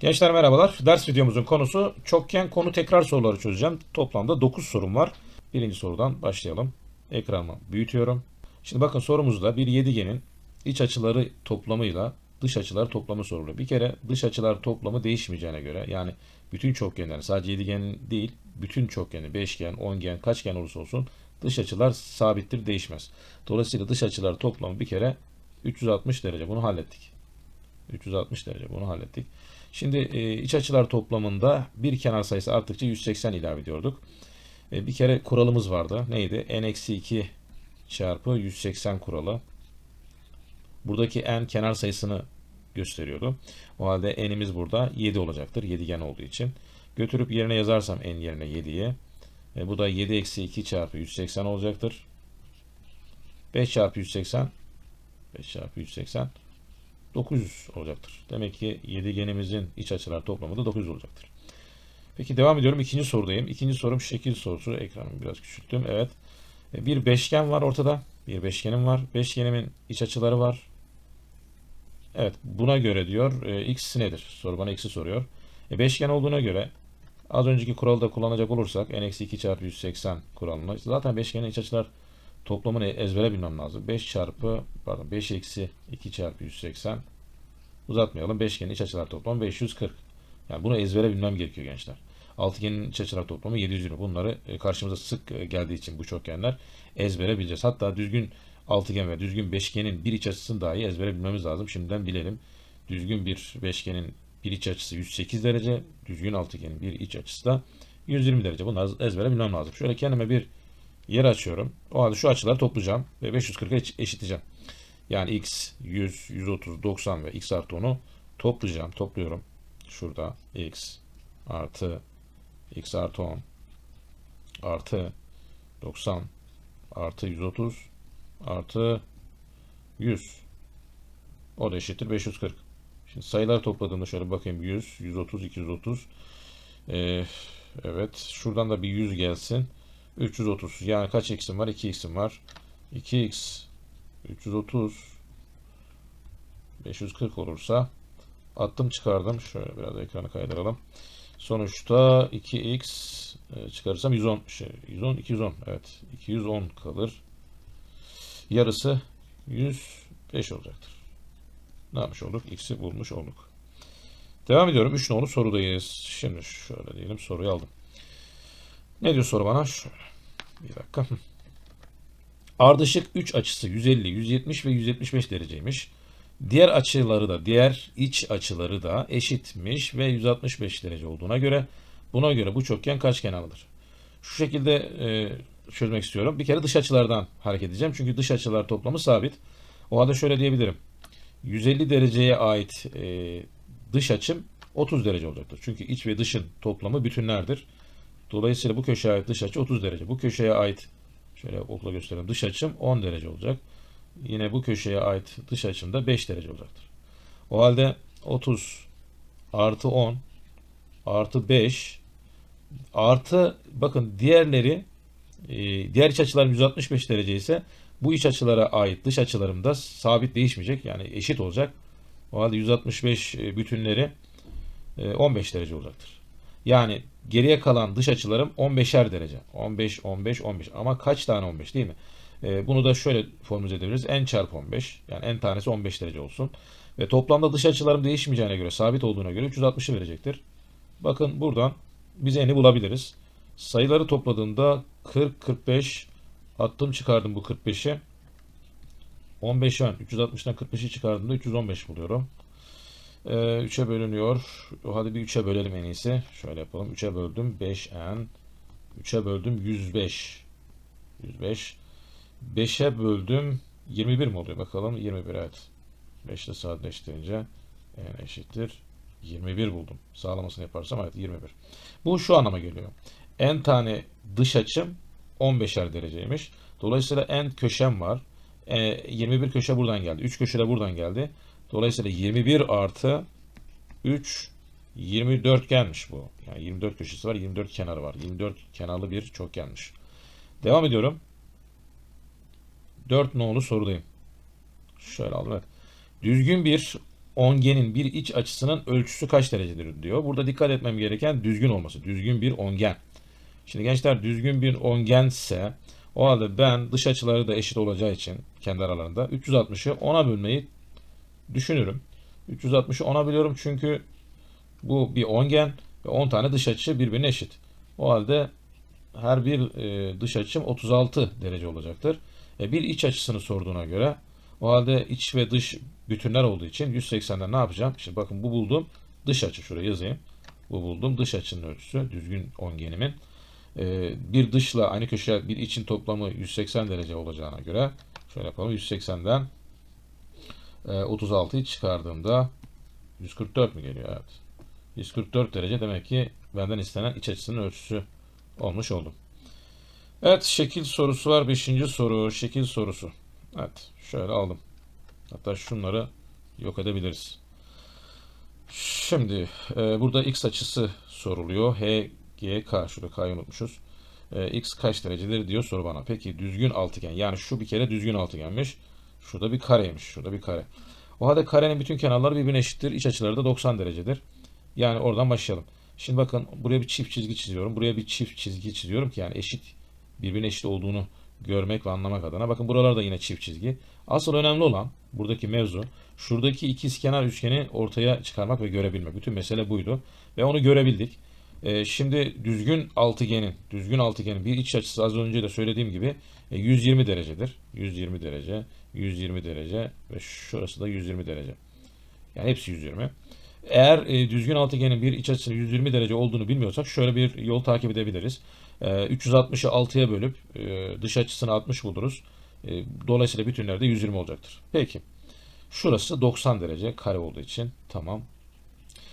Gençler merhabalar. Ders videomuzun konusu çokgen konu tekrar soruları çözeceğim. Toplamda 9 sorum var. Birinci sorudan başlayalım. Ekranımı büyütüyorum. Şimdi bakın sorumuzda bir yedigenin iç açıları toplamıyla dış açılar toplamı soruluyor. Bir kere dış açılar toplamı değişmeyeceğine göre yani bütün çokgenlerin sadece yedigenin değil bütün çokgeni beşgen, ongen, kaçgen olursa olsun dış açılar sabittir değişmez. Dolayısıyla dış açılar toplamı bir kere 360 derece bunu hallettik. 360 derece bunu hallettik. Şimdi e, iç açılar toplamında bir kenar sayısı arttıkça 180 ilave ediyorduk. E, bir kere kuralımız vardı. Neydi? n-2 çarpı 180 kuralı. Buradaki n kenar sayısını gösteriyordu. O halde n'imiz burada 7 olacaktır. Yedigen olduğu için. Götürüp yerine yazarsam n yerine 7'yi. E, bu da 7 eksi 2 çarpı 180 olacaktır. 5 çarpı 180 5 çarpı 180 900 olacaktır. Demek ki yedigenimizin iç açılar toplamı da 900 olacaktır. Peki devam ediyorum. İkinci sorudayım. İkinci sorum şekil sorusu. Ekranımı biraz küçülttüm. Evet. E, Bir beşgen var ortada. Bir beşgenim var. Beşgenimin iç açıları var. Evet. Buna göre diyor e, x nedir? Soru bana x'i soruyor. E, beşgen olduğuna göre az önceki kuralı da kullanacak olursak n-2 çarpı 180 kuralını zaten beşgenin iç açılar toplamını ezbere bilmem lazım. 5 çarpı pardon 5 eksi 2 çarpı 180 uzatmayalım. Beşgenin iç açılar toplamı 540. Yani bunu ezbere bilmem gerekiyor gençler. Altıgenin iç açılar toplamı 720. Bunları e, karşımıza sık e, geldiği için bu çokgenler ezbere bileceğiz. Hatta düzgün altıgen ve düzgün beşgenin bir iç açısını dahi ezbere bilmemiz lazım. Şimdiden bilelim. Düzgün bir beşgenin bir iç açısı 108 derece, düzgün altıgenin bir iç açısı da 120 derece. Bunları ezbere bilmem lazım. Şöyle kendime bir yer açıyorum. O halde şu açıları toplayacağım ve 540'a eşitleyeceğim. Yani x 100, 130, 90 ve x artı 10'u toplayacağım. Topluyorum. Şurada x artı x artı 10 artı 90 artı 130 artı 100 o da eşittir 540. Şimdi sayıları topladığımda şöyle bakayım. 100, 130, 230 ee, evet şuradan da bir 100 gelsin. 330 yani kaç x'im var? 2x'im var. 2x 330 540 olursa attım çıkardım. Şöyle biraz ekranı kaydıralım. Sonuçta 2x e, çıkarırsam 110 şey, 110 210 evet 210 kalır. Yarısı 105 olacaktır ne yapmış olduk x'i bulmuş olduk devam ediyorum 3 nolu sorudayız şimdi şöyle diyelim soruyu aldım ne diyor soru bana şöyle bir dakika Ardışık 3 açısı 150, 170 ve 175 dereceymiş. Diğer açıları da, diğer iç açıları da eşitmiş ve 165 derece olduğuna göre buna göre bu çokgen kaç kenarlıdır? Şu şekilde e, çözmek istiyorum. Bir kere dış açılardan hareket edeceğim. Çünkü dış açılar toplamı sabit. O halde şöyle diyebilirim. 150 dereceye ait e, dış açım 30 derece olacaktır. Çünkü iç ve dışın toplamı bütünlerdir. Dolayısıyla bu köşeye ait dış açı 30 derece. Bu köşeye ait Şöyle okla göstereyim. Dış açım 10 derece olacak. Yine bu köşeye ait dış açım da 5 derece olacaktır. O halde 30 artı 10 artı 5 artı bakın diğerleri e, diğer iç açılar 165 derece ise bu iç açılara ait dış açılarım da sabit değişmeyecek. Yani eşit olacak. O halde 165 e, bütünleri 15 derece olacaktır. Yani geriye kalan dış açılarım 15'er derece. 15, 15, 15. Ama kaç tane 15 değil mi? E, bunu da şöyle formüle edebiliriz. n çarpı 15. Yani n tanesi 15 derece olsun. Ve toplamda dış açılarım değişmeyeceğine göre, sabit olduğuna göre 360'ı verecektir. Bakın buradan biz n'i bulabiliriz. Sayıları topladığımda 40, 45 attım çıkardım bu 45'i. 15 ön. 360'dan 45'i çıkardığımda 315 buluyorum. 3'e bölünüyor. Hadi bir 3'e bölelim en iyisi. Şöyle yapalım. 3'e böldüm 5n. 3'e böldüm 105. 105. 5'e böldüm 21 mi oluyor bakalım? 21 evet. 5 ile sadeleştirince n eşittir. 21 buldum. Sağlamasını yaparsam evet 21. Bu şu anlama geliyor. n tane dış açım 15'er dereceymiş. Dolayısıyla n köşem var. E, 21 köşe buradan geldi. 3 köşe de buradan geldi. Dolayısıyla 21 artı 3 24 gelmiş bu. Yani 24 köşesi var, 24 kenarı var. 24 kenarlı bir çok gelmiş. Devam ediyorum. 4 nolu sorudayım. Şöyle aldım evet. Düzgün bir ongenin bir iç açısının ölçüsü kaç derecedir diyor. Burada dikkat etmem gereken düzgün olması. Düzgün bir ongen. Şimdi gençler düzgün bir ongense o halde ben dış açıları da eşit olacağı için kendi aralarında 360'ı 10'a bölmeyi düşünürüm. 360'ı 10'a bölüyorum çünkü bu bir ongen ve 10 tane dış açı birbirine eşit. O halde her bir e, dış açım 36 derece olacaktır. E, bir iç açısını sorduğuna göre o halde iç ve dış bütünler olduğu için 180'den ne yapacağım? Şimdi bakın bu buldum dış açı şuraya yazayım. Bu buldum dış açının ölçüsü düzgün ongenimin. E, bir dışla aynı köşe bir için toplamı 180 derece olacağına göre şöyle yapalım 180'den e, 36'yı çıkardığımda 144 mü geliyor? Evet. 144 derece demek ki benden istenen iç açısının ölçüsü olmuş oldum. Evet şekil sorusu var. Beşinci soru şekil sorusu. Evet şöyle aldım. Hatta şunları yok edebiliriz. Şimdi e, burada x açısı soruluyor. H, G, K. Şurada K'yı unutmuşuz. E, x kaç derecedir diyor soru bana. Peki düzgün altıgen. Yani şu bir kere düzgün altıgenmiş. Şurada bir kareymiş. Şurada bir kare. O halde karenin bütün kenarları birbirine eşittir. İç açıları da 90 derecedir. Yani oradan başlayalım. Şimdi bakın buraya bir çift çizgi çiziyorum. Buraya bir çift çizgi çiziyorum ki yani eşit birbirine eşit olduğunu görmek ve anlamak adına. Bakın buralarda yine çift çizgi. Asıl önemli olan buradaki mevzu şuradaki ikizkenar üçgeni ortaya çıkarmak ve görebilmek. Bütün mesele buydu ve onu görebildik. Ee, şimdi düzgün altıgenin, düzgün altıgenin bir iç açısı az önce de söylediğim gibi e, 120 derecedir. 120 derece, 120 derece ve şurası da 120 derece. Yani hepsi 120. Eğer e, düzgün altıgenin bir iç açısının 120 derece olduğunu bilmiyorsak şöyle bir yol takip edebiliriz. E, 360'ı 6'ya bölüp e, dış açısını 60 buluruz. E, dolayısıyla bütünlerde 120 olacaktır. Peki. Şurası 90 derece kare olduğu için tamam.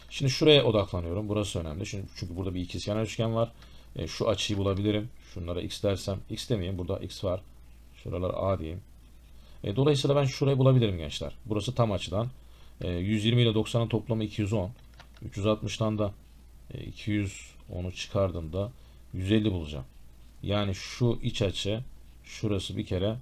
Şimdi şuraya odaklanıyorum. Burası önemli. Çünkü, çünkü burada bir ikizkenar üçgen var. E, şu açıyı bulabilirim. Şunlara x dersem x demeyeyim. Burada x var. Şuralar a diyeyim. E, dolayısıyla ben şurayı bulabilirim gençler. Burası tam açıdan. E, 120 ile 90'ın toplamı 210. 360'tan da e, 210'u çıkardığımda 150 bulacağım. Yani şu iç açı şurası bir kere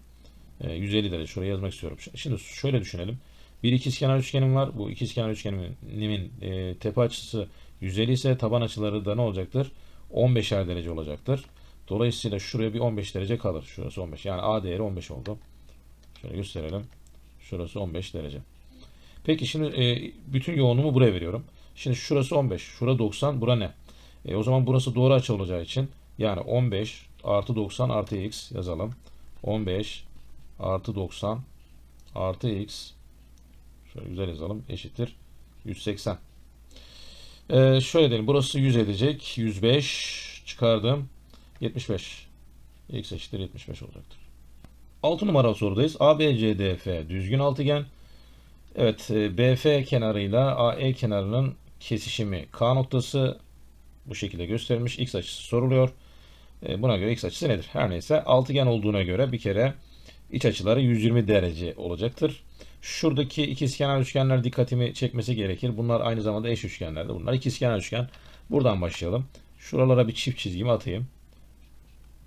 e, 150 derece. Şuraya yazmak istiyorum. Şimdi şöyle düşünelim. Bir ikizkenar üçgenim var. Bu ikizkenar üçgenimin e, tepe açısı 150 ise taban açıları da ne olacaktır? 15'er derece olacaktır. Dolayısıyla şuraya bir 15 derece kalır. Şurası 15. Yani A değeri 15 oldu. Şöyle gösterelim. Şurası 15 derece. Peki şimdi e, bütün yoğunluğumu buraya veriyorum. Şimdi şurası 15. Şura 90. Bura ne? E, o zaman burası doğru açı olacağı için yani 15 artı 90 artı x yazalım. 15 artı 90 artı x şöyle güzel yazalım eşittir 180. Ee, şöyle diyelim burası 100 edecek 105 çıkardım 75 x eşittir 75 olacaktır. 6 numaralı sorudayız. ABCDF düzgün altıgen. Evet e, BF kenarıyla AE kenarının kesişimi K noktası bu şekilde gösterilmiş. X açısı soruluyor. E, buna göre x açısı nedir? Her neyse altıgen olduğuna göre bir kere iç açıları 120 derece olacaktır. Şuradaki ikizkenar üçgenler dikkatimi çekmesi gerekir. Bunlar aynı zamanda eş üçgenlerdir. Bunlar ikizkenar üçgen. Buradan başlayalım. Şuralara bir çift çizgimi atayım.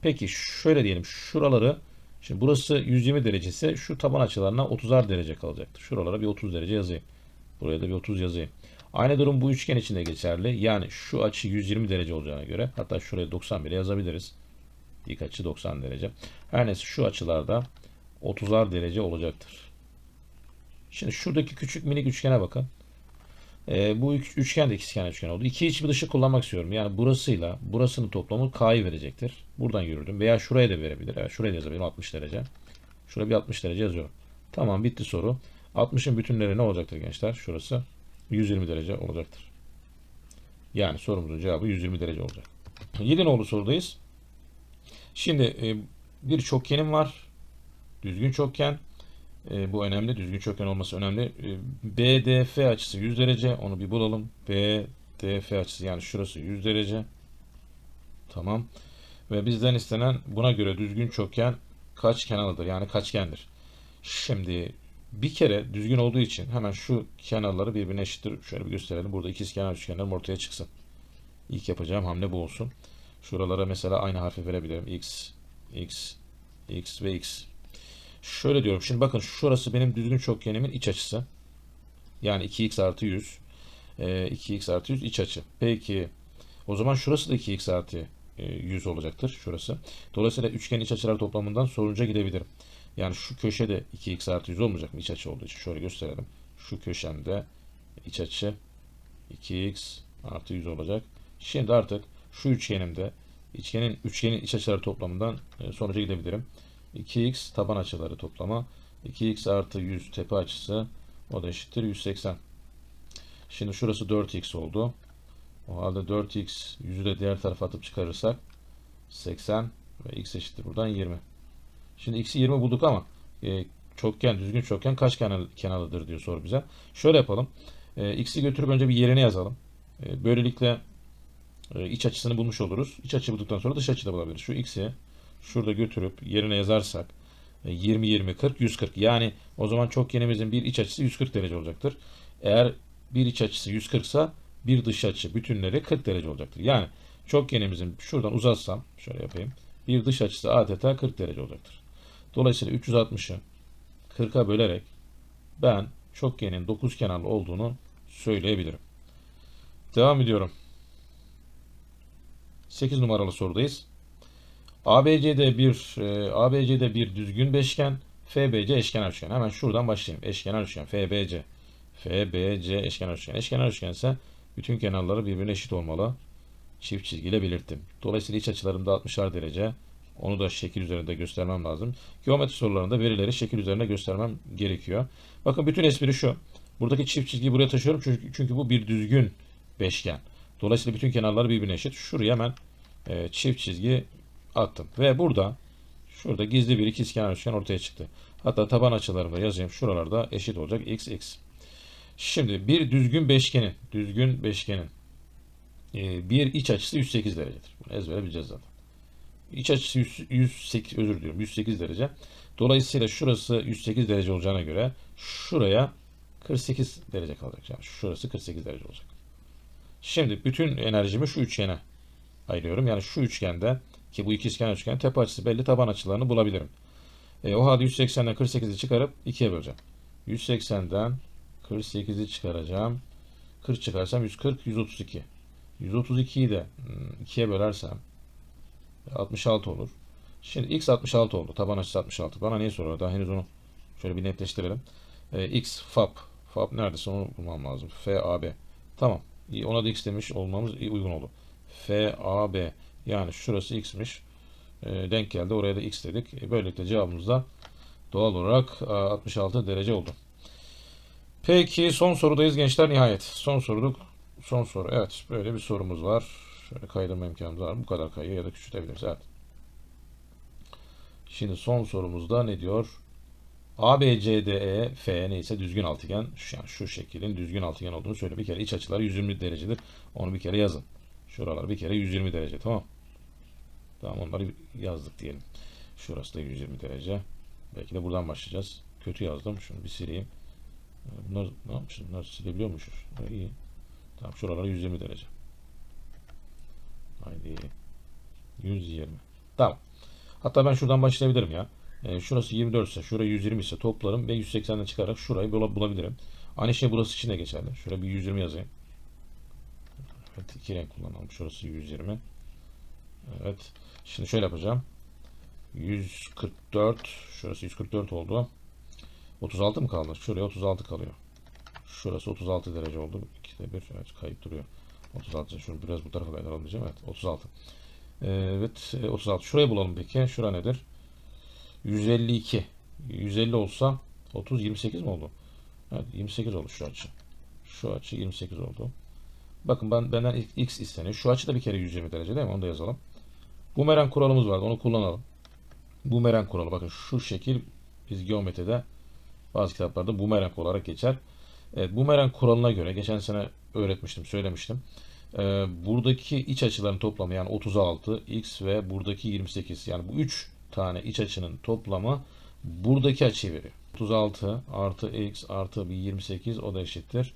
Peki şöyle diyelim. Şuraları şimdi burası 120 derece ise şu taban açılarına 30'ar derece kalacaktır. Şuralara bir 30 derece yazayım. Buraya da bir 30 yazayım. Aynı durum bu üçgen için de geçerli. Yani şu açı 120 derece olacağına göre hatta şuraya 90 bile yazabiliriz. Dik açı 90 derece. Her neyse şu açılarda 30'ar derece olacaktır. Şimdi şuradaki küçük minik üçgene bakın. Ee, bu üçgen de ikizkenar üçgen oldu. İki iç bir dışı kullanmak istiyorum. Yani burasıyla burasının toplamı k'yı verecektir. Buradan yürüdüm. Veya şuraya da verebilir. Evet şuraya da yazabilirim 60 derece. Şuraya bir 60 derece yazıyorum. Tamam bitti soru. 60'ın bütünleri ne olacaktır gençler? Şurası 120 derece olacaktır. Yani sorumuzun cevabı 120 derece olacak. 7 nolu sorudayız. Şimdi e, bir çokgenim var. Düzgün çokgen. E, bu önemli. Düzgün çokgen olması önemli. E, BDF açısı 100 derece. Onu bir bulalım. BDF açısı yani şurası 100 derece. Tamam. Ve bizden istenen buna göre düzgün çokgen kaç kenarlıdır? Yani kaçgendir. Şimdi bir kere düzgün olduğu için hemen şu kenarları birbirine eşittir. Şöyle bir gösterelim. Burada ikiz kenar üçgenlerim ortaya çıksın. İlk yapacağım hamle bu olsun. Şuralara mesela aynı harfi verebilirim. X, X, X ve X. Şöyle diyorum. Şimdi bakın şurası benim düzgün çokgenimin iç açısı. Yani 2x artı 100. Ee, 2x artı 100 iç açı. Peki o zaman şurası da 2x artı e, 100 olacaktır. Şurası. Dolayısıyla üçgen iç açılar toplamından sonuca gidebilirim. Yani şu köşede 2x artı 100 olmayacak mı iç açı olduğu için? Şöyle gösterelim. Şu köşemde iç açı 2x artı 100 olacak. Şimdi artık şu üçgenimde üçgenin üçgenin iç açıları toplamından e, sonuca gidebilirim. 2x taban açıları toplama 2x artı 100 tepe açısı o da eşittir 180. Şimdi şurası 4x oldu. O halde 4x 100'ü de diğer tarafa atıp çıkarırsak 80 ve x eşittir buradan 20. Şimdi x'i 20 bulduk ama e, çokgen, düzgün çokgen kaç kenar, kenarlıdır diyor soru bize. Şöyle yapalım. E, x'i götürüp önce bir yerine yazalım. E, böylelikle e, iç açısını bulmuş oluruz. İç açı bulduktan sonra dış açı da bulabiliriz. Şu x'i şurada götürüp yerine yazarsak e, 20, 20, 40, 140. Yani o zaman çokgenimizin bir iç açısı 140 derece olacaktır. Eğer bir iç açısı 140 ise bir dış açı bütünleri 40 derece olacaktır. Yani çokgenimizin şuradan uzatsam şöyle yapayım. Bir dış açısı adeta 40 derece olacaktır. Dolayısıyla 360'ı 40'a bölerek ben çokgenin 9 kenarlı olduğunu söyleyebilirim. Devam ediyorum. 8 numaralı sorudayız. ABC'de bir e, ABC'de bir düzgün beşgen, FBC eşkenar üçgen. Hemen şuradan başlayayım. Eşkenar üçgen FBC. FBC eşkenar üçgen. Eşkenar üçgen ise bütün kenarları birbirine eşit olmalı. Çift çizgiyle belirttim. Dolayısıyla iç açılarımda 60'ar derece. Onu da şekil üzerinde göstermem lazım. Geometri sorularında verileri şekil üzerinde göstermem gerekiyor. Bakın bütün espri şu. Buradaki çift çizgiyi buraya taşıyorum çünkü, çünkü bu bir düzgün beşgen. Dolayısıyla bütün kenarları birbirine eşit. Şuraya hemen e, çift çizgi attım. Ve burada şurada gizli bir ikizkenar üçgen ortaya çıktı. Hatta taban açılarımı da yazayım. Şuralarda eşit olacak x x. Şimdi bir düzgün beşgenin, düzgün beşgenin e, bir iç açısı 108 derecedir. Bunu ezbere bileceğiz zaten. İç açısı 100, 108 özür diliyorum 108 derece. Dolayısıyla şurası 108 derece olacağına göre şuraya 48 derece kalacak. Yani şurası 48 derece olacak. Şimdi bütün enerjimi şu üçgene ayırıyorum. Yani şu üçgende ki bu ikizkenar üçgen tepe açısı belli taban açılarını bulabilirim. E, o halde 180'den 48'i çıkarıp 2'ye böleceğim. 180'den 48'i çıkaracağım. 40 çıkarsam 140, 132. 132'yi de 2'ye bölersem 66 olur. Şimdi x 66 oldu. Taban açısı 66. Bana niye soruyor? Daha henüz onu şöyle bir netleştirelim. E, x fab. Fab neredeyse onu bulmam lazım. FAB. Tamam. Ona da x demiş olmamız uygun oldu. FAB. Yani şurası x'miş. E, denk geldi. Oraya da x dedik. E, böylelikle cevabımız da doğal olarak 66 derece oldu. Peki son sorudayız gençler nihayet. Son soruluk. Son soru. Evet. Böyle bir sorumuz var. Şöyle kaydırma imkanımız var. Bu kadar kayıyor ya da küçültebiliriz. Evet. Şimdi son sorumuzda ne diyor? ABCDE F neyse düzgün altıgen yani şu şeklin düzgün altıgen olduğunu söyle. Bir kere iç açıları 120 derecedir. Onu bir kere yazın. Şuralar bir kere 120 derece tamam. Tamam onları yazdık diyelim. Şurası da 120 derece. Belki de buradan başlayacağız. Kötü yazdım. Şunu bir sileyim. Bunlar ne yapmışız? Bunlar silebiliyormuşuz. İyi. Tamam şuralar 120 derece. Haydi. 120. Tamam. Hatta ben şuradan başlayabilirim ya. E, şurası 24 ise, şurayı 120 ise toplarım ve 180'den çıkarak şurayı bul bulabilirim. Aynı şey burası için de geçerli. Şuraya bir 120 yazayım. Evet, iki renk kullanalım. Şurası 120. Evet. Şimdi şöyle yapacağım. 144. Şurası 144 oldu. 36 mı kaldı? Şuraya 36 kalıyor. Şurası 36 derece oldu. İkide bir evet, kayıp duruyor. 36. Şunu biraz bu tarafa kaydıralım diyeceğim. Evet 36. Evet 36. Şurayı bulalım peki. Şura nedir? 152. 150 olsa 30 28 mi oldu? Evet 28 oldu şu açı. Şu açı 28 oldu. Bakın ben benden x isteniyor. Şu açı da bir kere 120 derece değil mi? Onu da yazalım. Bumerang kuralımız vardı. Onu kullanalım. Bumerang kuralı. Bakın şu şekil biz geometride bazı kitaplarda bumerang olarak geçer. Evet, bumerang kuralına göre geçen sene öğretmiştim, söylemiştim. Ee, buradaki iç açıların toplamı yani 36, x ve buradaki 28. Yani bu 3 tane iç açının toplamı buradaki açıyı veriyor. 36 artı x artı bir 28 o da eşittir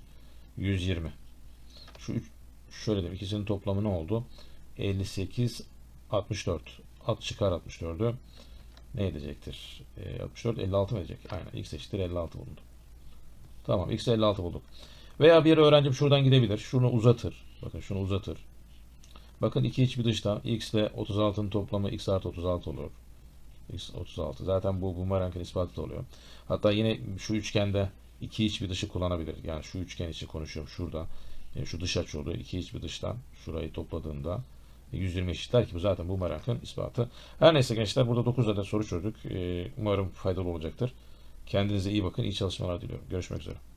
120. Şu üç, şöyle diyeyim ikisinin toplamı ne oldu? 58 64. At çıkar 64'ü. ne edecektir? E, 64 56 mı edecek? Aynen x eşittir 56 bulundu. Tamam x 56 bulduk. Veya bir öğrencim şuradan gidebilir. Şunu uzatır. Bakın şunu uzatır. Bakın iki iç bir dışta x ile 36'nın toplamı x artı 36 olur. x 36. Zaten bu bumerangın ispatı da oluyor. Hatta yine şu üçgende iki iç bir dışı kullanabilir. Yani şu üçgen için konuşuyorum. Şurada e, şu dış açı oluyor. İki iç bir dıştan şurayı topladığında 120 eşitler ki bu zaten bumerangın ispatı. Her neyse gençler burada 9 adet soru çözdük. E, Umarım faydalı olacaktır. Kendinize iyi bakın. İyi çalışmalar diliyorum. Görüşmek üzere.